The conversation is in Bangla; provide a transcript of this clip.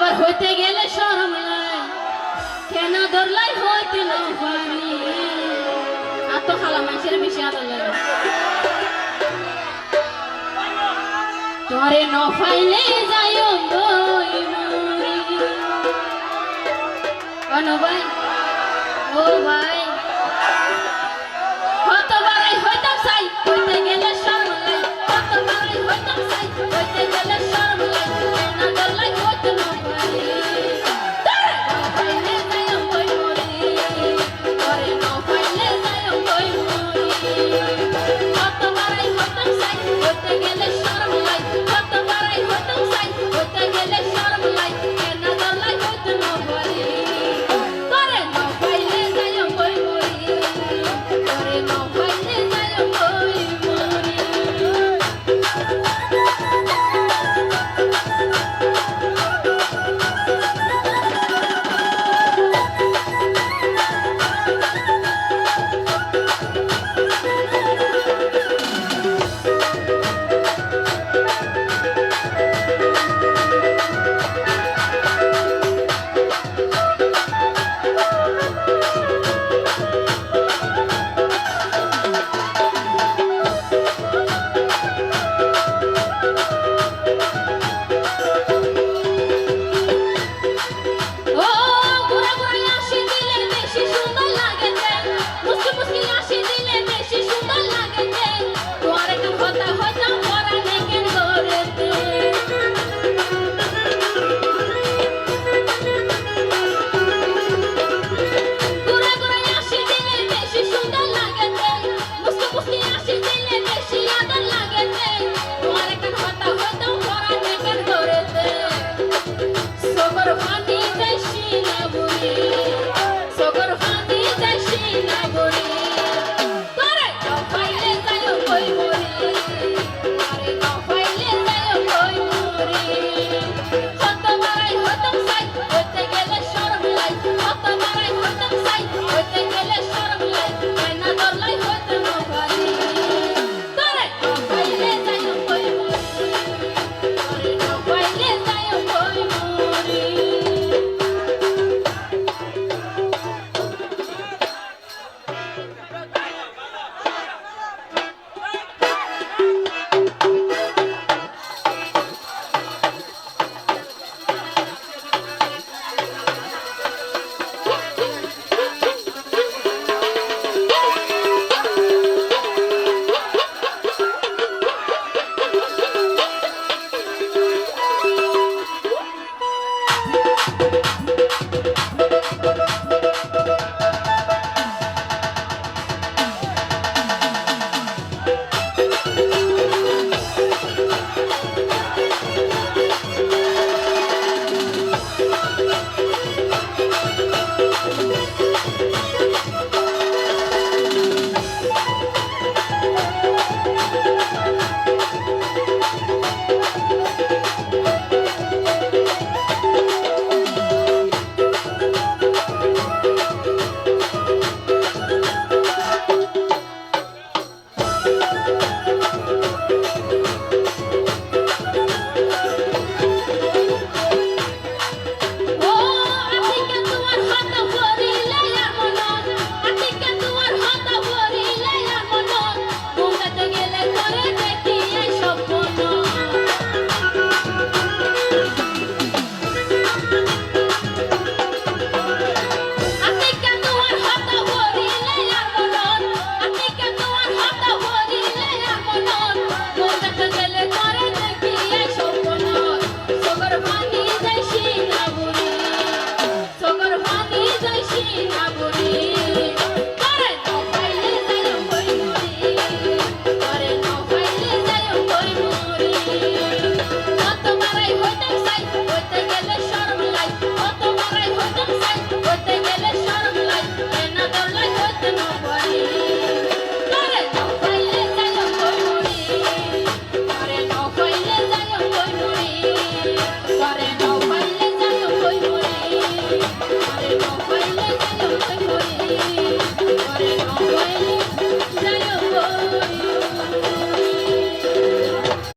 আবার হইতে গেলে শরম নাই। কেন ধরলাই হইতে না পারি? আর তো খালা মানুষের বেশি আদর লাগে। তোরে নফাইলে যাই ভাই, ও ভাই। কত বারাই হইতাম চাই, হইতে গেলে শরম কত হইতাম